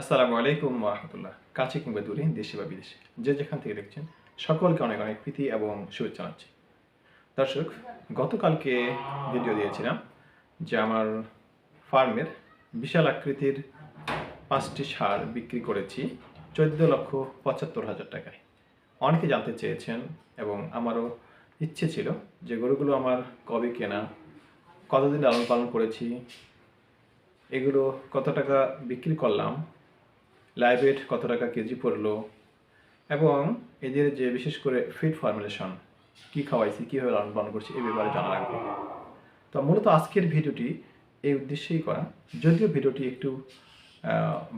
আসসালামু আলাইকুম রহমতুল্লাহ। কাছে কিংবা দূরে, দেশে বা বিদেশে, যে যেখান থেকে দেখছেন, সকলকে অনেক অনেক প্রীতি এবং শুভেচ্ছা জানাচ্ছি। দর্শক, গতকালকে ভিডিও দিয়েছিলাম যে আমার ফার্মের বিশাল আকৃতির পাঁচটি সার বিক্রি করেছি চোদ্দ লক্ষ পঁচাত্তর হাজার টাকায়। অনেকে জানতে চেয়েছেন এবং আমারও ইচ্ছে ছিল যে গরুগুলো আমার কবে কেনা, কতদিন লালন পালন করেছি, এগুলো কত টাকা বিক্রি করলাম লাইভ কত টাকা কেজি পড়ল? এবং এদের যে বিশেষ করে ফিড ফর্মুলেশন কী খাওয়াইছি, কীভাবে লালন পালন করছি এই ব্যাপারে জানা লাগবে। তো মূলত আজকের ভিডিওটি এই উদ্দেশ্যেই করা। যদিও ভিডিওটি একটু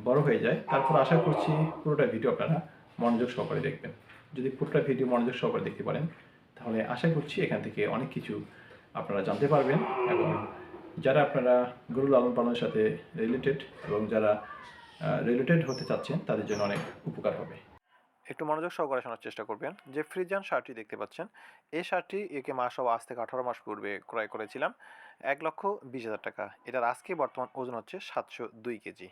বড় হয়ে যায়, তারপর আশা করছি পুরোটা ভিডিও আপনারা মনোযোগ সহকারে দেখবেন। যদি পুরোটা ভিডিও মনোযোগ সহকারে দেখতে পারেন, তাহলে আশা করছি এখান থেকে অনেক কিছু আপনারা জানতে পারবেন। এবং যারা আপনারা গরু লালন পালনের সাথে রিলেটেড এবং যারা রিলেটেড হতে চাচ্ছেন, তাদের জন্য অনেক উপকার হবে। একটু মনোযোগ সহকারে শোনার চেষ্টা করবেন। যে ফ্রিজান শার্টটি দেখতে পাচ্ছেন, এই শার্টটি একে মাস ও আজ থেকে আঠারো মাস পূর্বে ক্রয় করেছিলাম, এক লক্ষ বিশ হাজার টাকা। এটার আজকে বর্তমান ওজন হচ্ছে সাতশো দুই কেজি।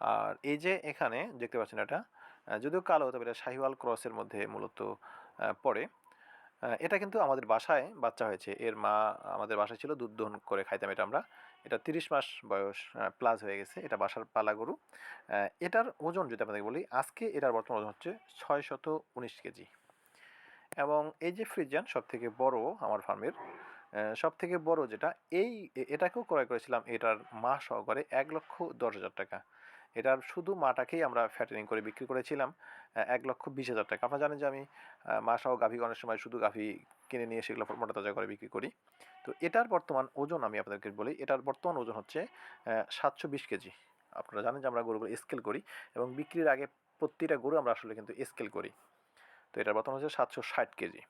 আর এই যে এখানে দেখতে পাচ্ছেন এটা যদিও কালো, তবে এটা শাহিওয়াল ক্রসের মধ্যে মূলত পড়ে। এটা কিন্তু আমাদের বাসায় বাচ্চা হয়েছে। এর মা আমাদের বাসায় ছিল, দুধ দহন করে খাইতাম এটা আমরা। এটা তিরিশ মাস বয়স প্লাস হয়ে গেছে, এটা বাসার পালা গরু। এটার ওজন যদি আপনাদের বলি, আজকে এটার বর্তমান ওজন হচ্ছে ছয় শত উনিশ কেজি। এবং এই যে ফ্রিজান সব থেকে বড় আমার ফার্মের সব থেকে বড় যেটা, এই এটাকেও ক্রয় করেছিলাম এটার মা সহকারে এক লক্ষ দশ হাজার টাকা। এটার শুধু মাটাকেই আমরা ফ্যাটেনিং করে বিক্রি করেছিলাম এক লক্ষ বিশ হাজার টাকা। আপনারা জানেন যে আমি মা সহ গাভী অনেক সময় শুধু গাভী কিনে নিয়ে সেগুলো মোটা তাজা করে বিক্রি করি। তো এটার বর্তমান ওজন আমি আপনাদেরকে বলি, এটার বর্তমান ওজন হচ্ছে সাতশো বিশ কেজি। আপনারা জানেন যে আমরা গরুগুলো স্কেল করি এবং বিক্রির আগে প্রতিটা গরু আমরা আসলে কিন্তু স্কেল করি। তো এটার বর্তমান হচ্ছে সাতশো ষাট কেজি।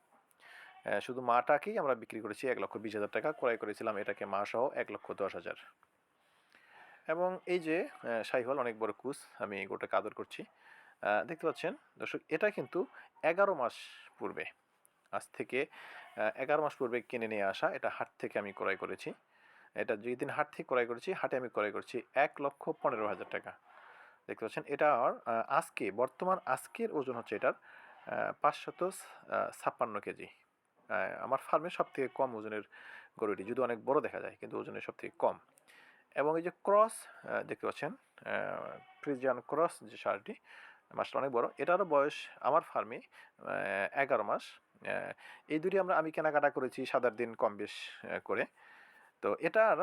শুধু মাটাকেই আমরা বিক্রি করেছি এক লক্ষ বিশ হাজার টাকা, ক্রয় করেছিলাম এটাকে মা সহ এক লক্ষ দশ হাজার। এবং এই যে শাহিওয়াল অনেক বড় কুস, আমি গোটাকে আদর করছি। দেখতে পাচ্ছেন দর্শক, এটা কিন্তু এগারো মাস পূর্বে আজ থেকে এগারো মাস পূর্বে কিনে নিয়ে আসা, এটা হাট থেকে আমি ক্রয় করেছি। এটা যেদিন হাট থেকে ক্রয় করেছি, হাটে আমি ক্রয় করেছি এক লক্ষ পনেরো হাজার টাকা। দেখতে পাচ্ছেন, এটা আর আজকে, বর্তমান আজকের ওজন হচ্ছে এটার পাঁচশত ছাপ্পান্ন কেজি। আমার ফার্মে সব থেকে কম ওজনের গরুটি, যদি অনেক বড় দেখা যায়, কিন্তু ওজনের সব থেকে কম। এবং এই যে ক্রস দেখতে পাচ্ছেন ফ্রিজিয়ান ক্রস যে সারটি মাসটা অনেক বড়। এটারও বয়স আমার ফার্মে এগারো মাস। এই দুটি আমরা, আমি কেনাকাটা করেছি সাদার দিন কম বেশ করে। তো এটার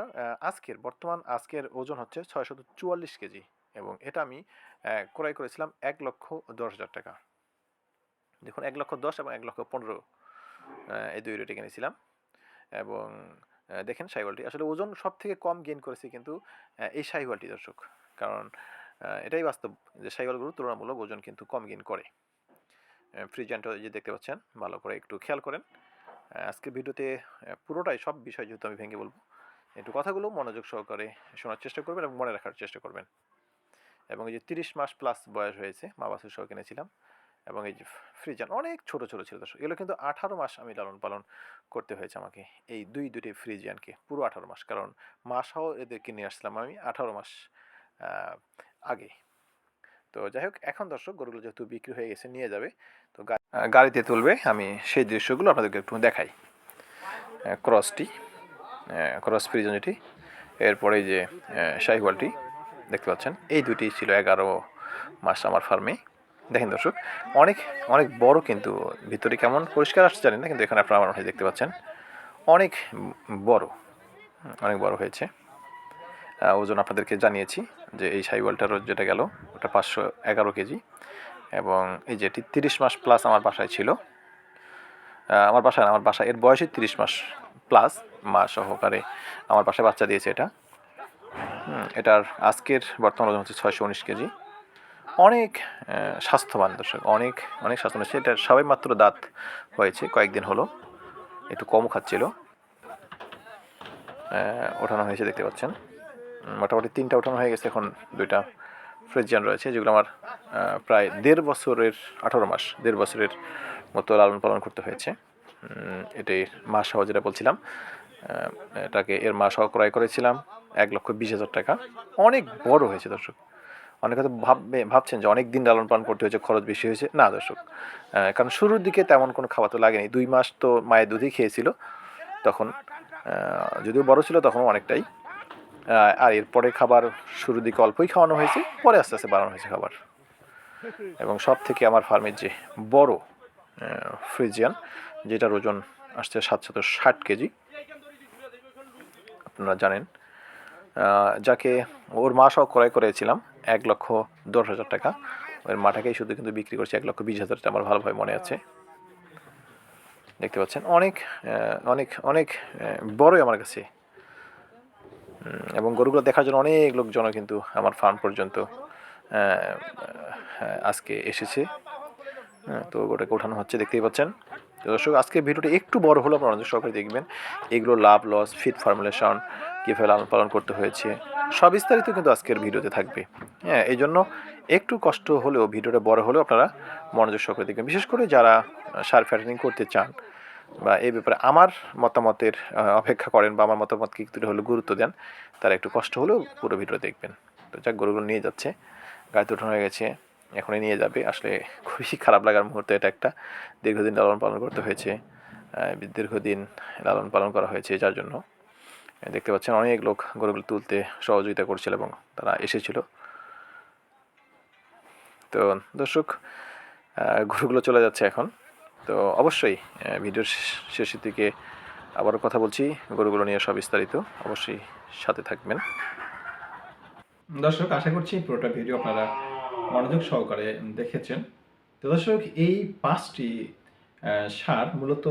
আজকের, বর্তমান আজকের ওজন হচ্ছে ছয়শত চুয়াল্লিশ কেজি এবং এটা আমি ক্রয় করেছিলাম এক লক্ষ দশ হাজার টাকা। দেখুন, এক লক্ষ দশ এবং এক লক্ষ পনেরো এই দুই রেটে কিনেছিলাম এবং দেখেন সাইওয়ালটি আসলে ওজন সব থেকে কম গেইন করেছি কিন্তু এই সাইওয়ালটি দর্শক। কারণ এটাই বাস্তব যে সাইওয়ালগুলো তুলনামূলক ওজন কিন্তু কম গেইন করে। ফ্রিজেন্টও যে দেখতে পাচ্ছেন ভালো করে একটু খেয়াল করেন। আহ, আজকের ভিডিওতে পুরোটাই সব বিষয় যেহেতু আমি ভেঙে বলব একটু কথাগুলো মনোযোগ সহকারে শোনার চেষ্টা করবেন এবং মনে রাখার চেষ্টা করবেন। এবং এই যে তিরিশ মাস প্লাস বয়স হয়েছে মা বাসুর সহ কিনেছিলাম এবং এই যে ফ্রিজান অনেক ছোট ছোট ছিল দর্শক এগুলো কিন্তু আঠারো মাস আমি লালন পালন করতে হয়েছে আমাকে এই দুই দুটি ফ্রিজিয়ানকে পুরো আঠারো মাস। কারণ মা সহ এদেরকে নিয়ে আসছিলাম আমি আঠারো মাস আগে। তো যাই হোক এখন দর্শক গরুগুলো যেহেতু বিক্রি হয়ে গেছে নিয়ে যাবে তো গাড়িতে তুলবে। আমি সেই দৃশ্যগুলো আপনাদেরকে একটু দেখাই। ক্রসটি ক্রস ফ্রিজন এটি এরপরে যে শাহিওয়ালটি, দেখতে পাচ্ছেন? এই দুটি ছিল এগারো মাস আমার ফার্মে দেখেন দর্শক, অনেক অনেক বড় কিন্তু ভিতরে কেমন পরিষ্কার আসছে জানি না, কিন্তু এখানে আপনারা আমার দেখতে পাচ্ছেন। অনেক বড় অনেক বড় হয়েছে। ওজন আপনাদেরকে জানিয়েছি যে এই সাইওয়ালটার যেটা গেল, ওটা পাঁচশো এগারো কেজি। এবং এই যেটি তিরিশ মাস প্লাস আমার বাসায় ছিল। আমার বাসায় আমার বাসায় এর বয়সই তিরিশ মাস প্লাস মা সহকারে আমার বাসায় বাচ্চা দিয়েছে এটা। এটার আজকের বর্তমান ওজন হচ্ছে ছয়শো উনিশ কেজি। অনেক স্বাস্থ্যবান দর্শক, অনেক অনেক স্বাস্থ্যবান সেটা সবাই মাত্র দাঁত হয়েছে, কয়েকদিন হলো। একটু কম খাচ্ছিল। ওঠানো হয়েছে, দেখতে পাচ্ছেন। মোটামুটি তিনটা ওঠানো হয়ে গেছে, এখন দুইটা ফ্রিজিয়ান রয়েছে, যেগুলো আমার প্রায় দেড় বছরের, আঠারো মাস, দেড় বছরের মতো লালন পালন করতে হয়েছে। এটাই মা সহ যেটা বলছিলাম এটাকে এর মা সহ ক্রয় করেছিলাম এক লক্ষ বিশ হাজার টাকা। অনেক বড় হয়েছে দর্শক। অনেকে তো ভাববে, ভাবছেন যে অনেক দিন লালন পালন করতে হয়েছে, খরচ বেশি হয়েছে। না দর্শক কারণ শুরুর দিকে তেমন কোনো খাবার তো লাগেনি। দুই মাস তো মায়ের দুধই খেয়েছিল তখন। যদিও বড় ছিল তখন অনেকটাই। আর এরপরে খাবার শুরুর দিকে অল্পই খাওয়ানো হয়েছে, পরে আস্তে আস্তে বাড়ানো হয়েছে খাবার। এবং সব থেকে আমার ফার্মের যে বড় ফ্রিজিয়ান, যেটার ওজন আসছে সাতশত ষাট কেজি। আপনারা জানেন যাকে ওর মা সহ ক্রয় করেছিলাম এক লক্ষ দশ হাজার টাকা। ওর মাটাকেই শুধু কিন্তু বিক্রি করছে এক লক্ষ বিশ হাজার টাকা আমার ভালোভাবে মনে আছে। দেখতে পাচ্ছেন, অনেক অনেক অনেক বড়ই আমার কাছে। এবং গরুগুলো দেখার জন্য অনেক লোকজনও কিন্তু আমার ফার্ম পর্যন্ত আজকে এসেছে। হ্যাঁ, তো ওটাকে ওঠানো হচ্ছে দেখতেই পাচ্ছেন। তো দর্শক আজকে ভিডিওটা একটু বড় হলো আপনারা অনেক সহকারে দেখবেন। এগুলো লাভ লস ফিট ফর্মুলেশন কীভাবে লালন পালন করতে হয়েছে সব বিস্তারিত কিন্তু আজকের ভিডিওতে থাকবে। হ্যাঁ এই জন্য একটু কষ্ট হলেও ভিডিওটা বড় হলেও আপনারা মনোযোগ সহকারে দেখবেন। বিশেষ করে যারা সার ফ্যাটেনিং করতে চান বা এই ব্যাপারে আমার মতামতের অপেক্ষা করেন বা আমার মতামতকে একটু হলেও গুরুত্ব দেন তারা একটু কষ্ট হলেও পুরো ভিডিও দেখবেন। তো যাক গরুগুলো নিয়ে যাচ্ছে। গাড়িতে উঠানো হয়ে গেছে, এখনই নিয়ে যাবে। আসলে খুবই খারাপ লাগার মুহূর্তে এটা একটা দীর্ঘদিন লালন পালন করতে হয়েছে দীর্ঘদিন লালন পালন করা হয়েছে যার জন্য। দেখতে পাচ্ছেন অনেক লোক গরুগুলো তুলতে সহযোগিতা করছিল এবং তারা এসেছিল। তো দর্শক গরুগুলো চলে যাচ্ছে এখন। তো অবশ্যই ভিডিওর শেষের দিকে আবারও কথা বলছি। গরুগুলো নিয়ে সব বিস্তারিত অবশ্যই সাথে থাকবেন। দর্শক, আশা করছি পুরোটা ভিডিও আপনারা মনোযোগ সহকারে দেখেছেন। তো দর্শক, এই পাঁচটি সার মূলত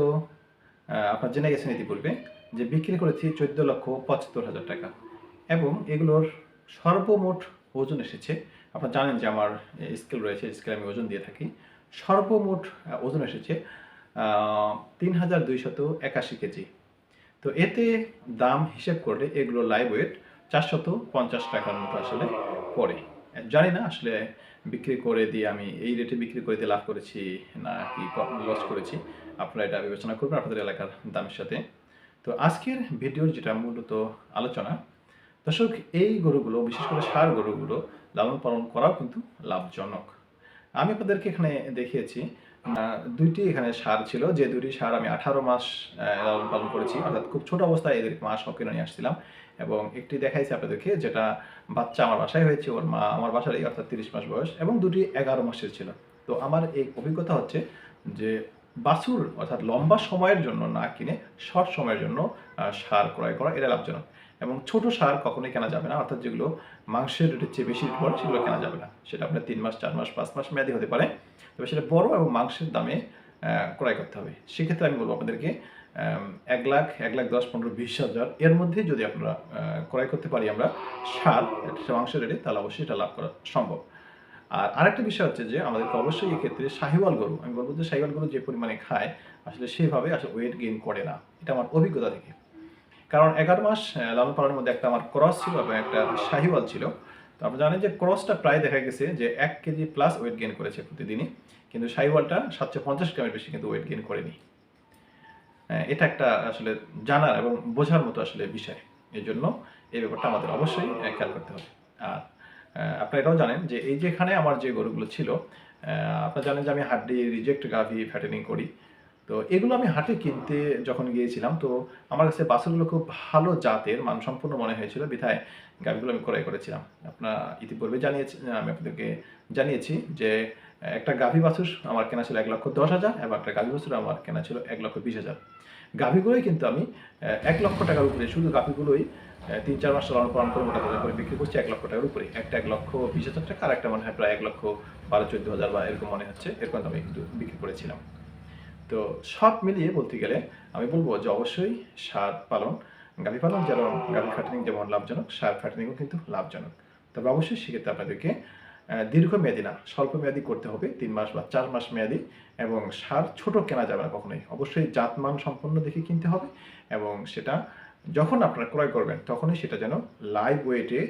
আপনারা জেনে গেছেন ইতিপূর্বে যে বিক্রি করেছি চোদ্দ লক্ষ পঁচাত্তর হাজার টাকা এবং এগুলোর সর্বমোট ওজন এসেছে, আপনারা জানেন যে আমার স্কেল রয়েছে, স্কেলে আমি ওজন দিয়ে থাকি, সর্বমোট ওজন এসেছে তিন হাজার দুইশত একাশি কেজি। তো এতে দাম হিসেব করলে এগুলো লাইভ ওয়েট চারশত পঞ্চাশ টাকার মতো আসলে পড়ে। জানি না আসলে বিক্রি করে দিয়ে আমি এই রেটে বিক্রি করে দিয়ে লাভ করেছি না কি লস করেছি। আপনারা এটা বিবেচনা করবেন আপনাদের এলাকার দামের সাথে। তো আজকের ভিডিওর যেটা মূলত আলোচনা, দর্শক, এই গরুগুলো, বিশেষ করে সার গরুগুলো লালন পালন করাও কিন্তু লাভজনক। আমি আপনাদেরকে এখানে দেখিয়েছি দুইটি এখানে সার ছিল। যে দুটি সার আমি আঠারো মাস লালন পালন করেছি। অর্থাৎ খুব ছোট অবস্থায় এদের মা সহ কিনে নিয়ে আসছিলাম। এবং একটি দেখাইছি আপনাদেরকে, যেটা বাচ্চা আমার বাসায় হয়েছে। ওর মা আমার বাসার এই অর্থাৎ তিরিশ মাস বয়স। এবং দুটি এগারো মাসের ছিল। তো আমার এই অভিজ্ঞতা হচ্ছে যে বাছুর, অর্থাৎ লম্বা সময়ের জন্য না কিনে শর্ট সময়ের জন্য সার ক্রয় করা, এটা লাভজনক। এবং ছোট সার কখনোই কেনা যাবে না। অর্থাৎ যেগুলো মাংসের রেটের চেয়ে বেশি সেগুলো কেনা যাবে না। সেটা আপনার তিন মাস, চার মাস, পাঁচ মাস মেয়াদি হতে পারে। তবে সেটা বড় এবং মাংসের দামে ক্রয় করতে হবে। সেক্ষেত্রে আমি বলব আপনাদেরকে এক লাখ এক লাখ দশ পনেরো বিশ হাজার। এর মধ্যে যদি আপনারা ক্রয় করতে পারি আমরা সার মাংসের রেটে, তাহলে অবশ্যই এটা লাভ করা সম্ভব। আর আরেকটা বিষয় হচ্ছে যে, আমাদেরকে অবশ্যই এক্ষেত্রে শাহিওয়াল গরু, আমি বলব যে শাহিওয়াল গরু যে পরিমাণে খায়, আসলে সেভাবে আসলে ওয়েট গেইন করে না। এটা আমার অভিজ্ঞতা থেকে। কারণ এগারো মাস লালন পালনের মধ্যে একটা আমার ক্রস ছিল এবং একটা শাহিওয়াল ছিল। তো আপনি জানেন যে ক্রসটা প্রায় দেখা গেছে যে এক কেজি প্লাস ওয়েট গেইন করেছে প্রতিদিনই। কিন্তু শাহিওয়ালটা সাতশো পঞ্চাশ গ্রামের বেশি কিন্তু ওয়েট গেইন করেনি। আহ, এটা একটা আসলে জানার এবং বোঝার মতো আসলে বিষয়। এই জন্য এই ব্যাপারটা আমাদের অবশ্যই খেয়াল করতে হবে। আর আপনারা এটাও জানেন যে এই যেখানে আমার যে গরুগুলো ছিল আপনারা জানেন যে আমি হাড্ডি রিজেক্ট গাভি ফ্যাটেনিং করি। তো এগুলো আমি হাটে কিনতে যখন গিয়েছিলাম, তো আমার কাছে বাছুরগুলো খুব ভালো জাতের, মানসম্পন্ন মনে হয়েছিল। বিধায় গাভিগুলো আমি ক্রয় করেছিলাম। আপনারা ইতিপূর্বে জানিয়েছি, আমি আপনাদেরকে জানিয়েছি যে, একটা গাভী বাছুর আমার কেনা ছিল এক লক্ষ দশ হাজার, এবং একটা গাভী বাছুর আমার কেনা ছিল এক লক্ষ বিশ হাজার। গাভীগুলোই কিন্তু আমি এক লক্ষ টাকার উপরে, শুধু গাভীগুলোই তিন চার মাস লালন পালন করে মোটা তাজা করে বিক্রি করছি এক লক্ষ টাকার উপরে। একটা এক লক্ষ বিশ হাজার টাকা, আর একটা মনে হয় প্রায় এক লক্ষ বারো চোদ্দ হাজার বা এরকম মনে হচ্ছে, এরকম আমি কিন্তু বিক্রি করেছিলাম। তো সব মিলিয়ে বলতে গেলে আমি বলব যে অবশ্যই সার পালন গাভী পালন যেমন গাভী ফ্যাটেনিং যেমন লাভজনক সার ফ্যাটেনিংও কিন্তু লাভজনক। তবে অবশ্যই সেক্ষেত্রে আপনাদেরকে দীর্ঘমেয়াদী না স্বল্প মেয়াদি করতে হবে, তিন মাস বা চার মাস মেয়াদি এবং সার ছোট কেনা যাবে না কখনোই। অবশ্যই জাতমান সম্পন্ন দেখে কিনতে হবে এবং সেটা যখন আপনারা ক্রয় করবেন তখনই সেটা যেন লাইভ ওয়েটে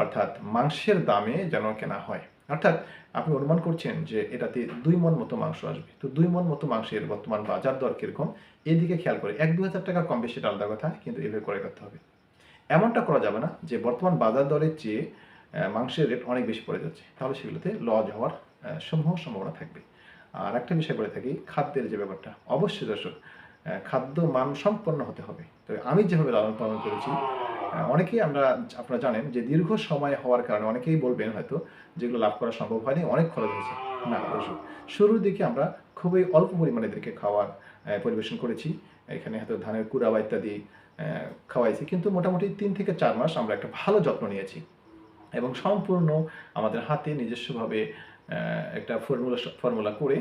অর্থাৎ মাংসের দামে যেন কেনা হয়। অর্থাৎ আপনি অনুমান করছেন যে এটাতে দুই মন মতো মাংস আসবে। তো দুই মন মতো মাংসের বর্তমান বাজার দর কীরকম? এদিকে খেয়াল করে, এক দু হাজার টাকা কম বেশি আলাদা কথা, কিন্তু এভাবে করে করতে হবে। এমনটা করা যাবে না যে বর্তমান বাজার দরের চেয়ে মাংসের রেট অনেক বেশি পড়ে যাচ্ছে। তাহলে সেগুলোতে লজ হওয়ার সমূহ সম্ভাবনা থাকবে। আর একটা বিষয় বলে থাকি, খাদ্যের যে ব্যাপারটা, অবশ্যই দর্শক খাদ্য মান সম্পন্ন হতে হবে। তবে আমি যেভাবে লালন পালন করেছি অনেকেই আমরা, আপনারা জানেন যে দীর্ঘ সময় হওয়ার কারণে অনেকেই বলবেন হয়তো যেগুলো লাভ করা সম্ভব হয়নি, অনেক খরচ হয়েছে। না দর্শক শুরুর দিকে আমরা খুবই অল্প পরিমাণে এদেরকে খাওয়ার পরিবেশন করেছি। এখানে হয়তো ধানের কুড়া বা ইত্যাদি খাওয়াইছি। কিন্তু মোটামুটি তিন থেকে চার মাস আমরা একটা ভালো যত্ন নিয়েছি। এবং সম্পূর্ণ আমাদের হাতে নিজস্বভাবে একটা ফর্মুলা ফর্মুলা করে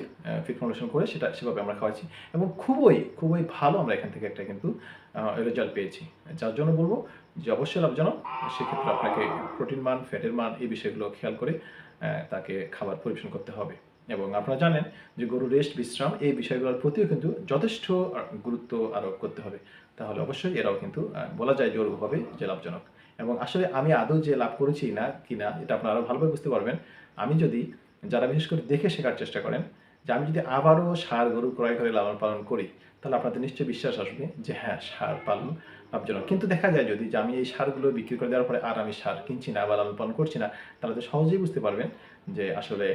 ফিট ফর্মুলেশন করে সেটা, সেভাবে আমরা খাওয়াচ্ছি। এবং খুবই খুবই ভালো আমরা এখান থেকে একটা কিন্তু রেজাল্ট পেয়েছি। যার জন্য বলব যে অবশ্যই লাভজনক। সেক্ষেত্রে আপনাকে প্রোটিন মান ফ্যাটের মান এই বিষয়গুলো খেয়াল করে তাকে খাবার পরিবেশন করতে হবে। এবং আপনারা জানেন যে গরু রেস্ট বিশ্রাম এই বিষয়গুলোর প্রতিও কিন্তু যথেষ্ট গুরুত্ব আরোপ করতে হবে। তাহলে অবশ্যই এরাও কিন্তু বলা যায় জোরভাবে যে লাভজনক। এবং আসলে আমি আদৌ যে লাভ করেছি না, কিনা, এটা আপনারা আরও ভালোভাবে বুঝতে পারবেন। আমি যদি যারা বিশেষ করে দেখে শেখার চেষ্টা করেন, যে আমি যদি আবারও সার গরু ক্রয় করে লালন পালন করি, তাহলে আপনাদের নিশ্চয়ই বিশ্বাস আসবে যে হ্যাঁ সার পালন লাভজনক। কিন্তু দেখা যায় যদি যে আমি এই সারগুলো বিক্রি করে দেওয়ার পরে আর আমি সার কিনছি না বা লালন পালন করছি না, তাহলে তো সহজেই বুঝতে পারবেন যে আসলে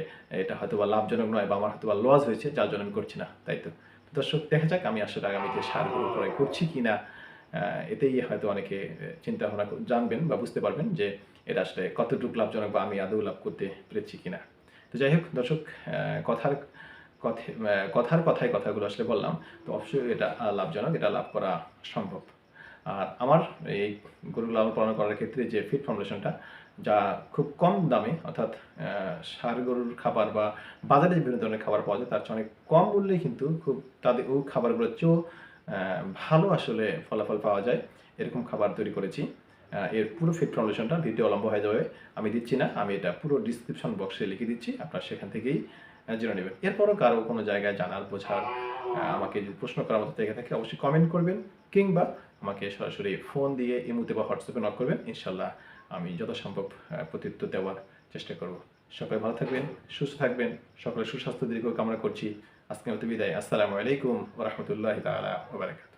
এটা হয়তো বা লাভজনক নয় বা আমার হয়তো বা লস হয়েছে, যার জন্য আমি করছি না, তাই তো? দর্শক, দেখা যাক আমি আসলে আগামীতে সারগুলো ক্রয় করছি কি না এতেই হয়তো অনেকে চিন্তা ভাবনা জানবেন বা বুঝতে পারবেন যে এটা আসলে কতটুকু লাভজনক বা আমি আদৌ লাভ করতে পেরেছি কিনা। তো যাই হোক, দর্শক কথার কথে কথার কথায় কথাগুলো আসলে বললাম, তো অবশ্যই এটা লাভজনক, এটা লাভ করা সম্ভব। আর আমার এই গরু লালন পালন করার ক্ষেত্রে যে ফিট ফাউন্ডেশনটা যা খুব কম দামে, অর্থাৎ ষাঁড় গরুর খাবার বা বাজারে বিভিন্ন ধরনের খাবার পাওয়া যায়, তার চেয়ে অনেক কম মূল্যে কিন্তু খুব তাদের ওই খাবারগুলোর চেয়েও ভালো আসলে ফলাফল পাওয়া যায়। এরকম খাবার তৈরি করেছি। এর পুরো ফিট ফর্মুলেশনটা ভিডিও লম্বা হয়ে যাবে। আমি দিচ্ছি না, আমি এটা পুরো ডিসক্রিপশন বক্সে লিখে দিচ্ছি, আপনারা সেখান থেকেই জেনে নেবেন। এরপরও কারও কোনো জায়গায় জানার, বোঝার আমাকে যদি প্রশ্ন করার মতো জায়গা থাকে, অবশ্যই কমেন্ট করবেন, কিংবা আমাকে সরাসরি ফোন দিয়ে, ইমুতে বা হোয়াটসঅ্যাপে নক করবেন। ইনশাল্লাহ আমি যথাসম্ভব প্রত্যুত্তর দেওয়ার চেষ্টা করব। সকলে ভালো থাকবেন, সুস্থ থাকবেন সকলে সুস্বাস্থ্য দীর্ঘ কামনা করছি। আজকের মতো বিদায়। আসসালামু আলাইকুম ওরহমতুল্লাহ তালা ওবরাকাত